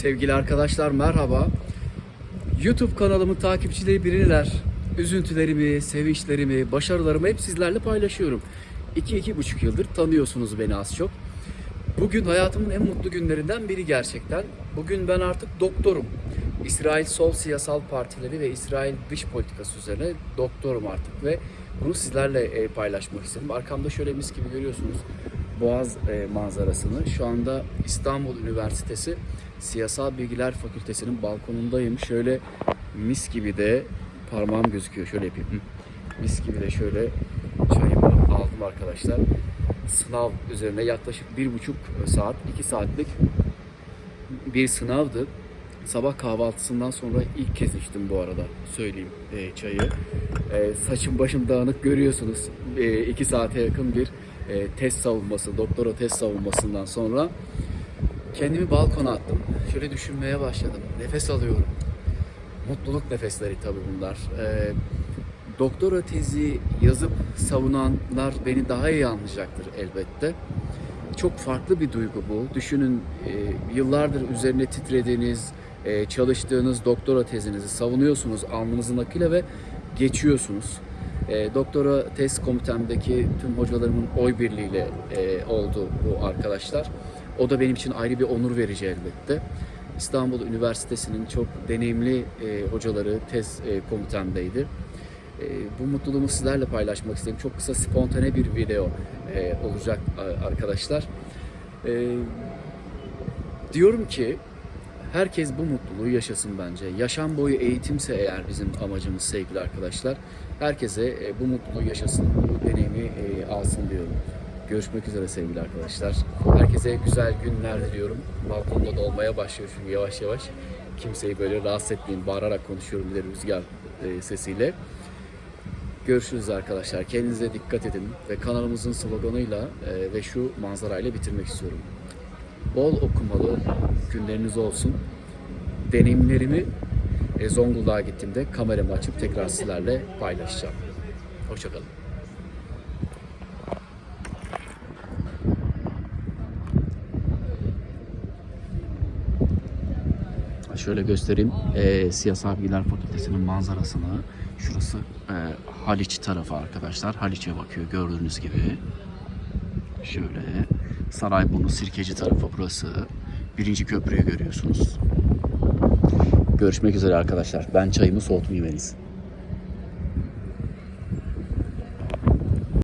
Sevgili arkadaşlar merhaba. YouTube kanalımın takipçileri bilirler. Üzüntülerimi, sevinçlerimi, başarılarımı hep sizlerle paylaşıyorum. 2-2,5 yıldır tanıyorsunuz beni az çok. Bugün hayatımın en mutlu günlerinden biri gerçekten. Bugün ben artık doktorum. İsrail Sol Siyasal Partileri ve İsrail dış politikası üzerine doktorum artık ve bunu sizlerle e, paylaşmak istedim. Arkamda şöyle mis gibi görüyorsunuz Boğaz e, manzarasını. Şu anda İstanbul Üniversitesi Siyasal Bilgiler Fakültesi'nin balkonundayım. Şöyle mis gibi de parmağım gözüküyor. Şöyle yapayım. Mis gibi de şöyle çayımı aldım arkadaşlar. Sınav üzerine yaklaşık bir buçuk saat, iki saatlik bir sınavdı. Sabah kahvaltısından sonra ilk kez içtim bu arada söyleyeyim e, çayı. E, saçım başım dağınık görüyorsunuz. E, iki saate yakın bir e, test savunması, doktora test savunmasından sonra kendimi balkona attım. Şöyle düşünmeye başladım. Nefes alıyorum. Mutluluk nefesleri tabii bunlar. E, doktora tezi yazıp savunanlar beni daha iyi anlayacaktır elbette. Çok farklı bir duygu bu. Düşünün e, yıllardır üzerine titrediğiniz, e, çalıştığınız doktora tezinizi savunuyorsunuz alnınızın akıyla ve geçiyorsunuz. E, doktora tez komitemdeki tüm hocalarımın oy birliğiyle e, oldu bu arkadaşlar. O da benim için ayrı bir onur verici elbette. İstanbul Üniversitesi'nin çok deneyimli e, hocaları tez e, komitemdeydi. Bu mutluluğumu sizlerle paylaşmak istedim. Çok kısa spontane bir video olacak arkadaşlar. Diyorum ki herkes bu mutluluğu yaşasın bence. Yaşam boyu eğitimse eğer bizim amacımız sevgili arkadaşlar. Herkese e, bu mutluluğu yaşasın, bu deneyimi e, alsın diyorum. Görüşmek üzere sevgili arkadaşlar. Herkese güzel günler diliyorum. Balkonda da olmaya başlıyor çünkü yavaş yavaş. Kimseyi böyle rahatsız etmeyin. Bağırarak konuşuyorum bir rüzgar e, sesiyle. Görüşürüz arkadaşlar. Kendinize dikkat edin ve kanalımızın sloganıyla ve şu manzarayla bitirmek istiyorum. Bol okumalı günleriniz olsun. Deneyimlerimi e, Zonguldak'a gittiğimde kameramı açıp tekrar sizlerle paylaşacağım. Hoşçakalın. Şöyle göstereyim. E, Siyasal Bilgiler Fakültesi'nin manzarasını. Şurası e, Haliç tarafı arkadaşlar. Haliç'e bakıyor gördüğünüz gibi. Şöyle Sarayburnu Sirkeci tarafı burası. Birinci köprüyü görüyorsunuz. Görüşmek üzere arkadaşlar. Ben çayımı soğutmayayım en iyisi.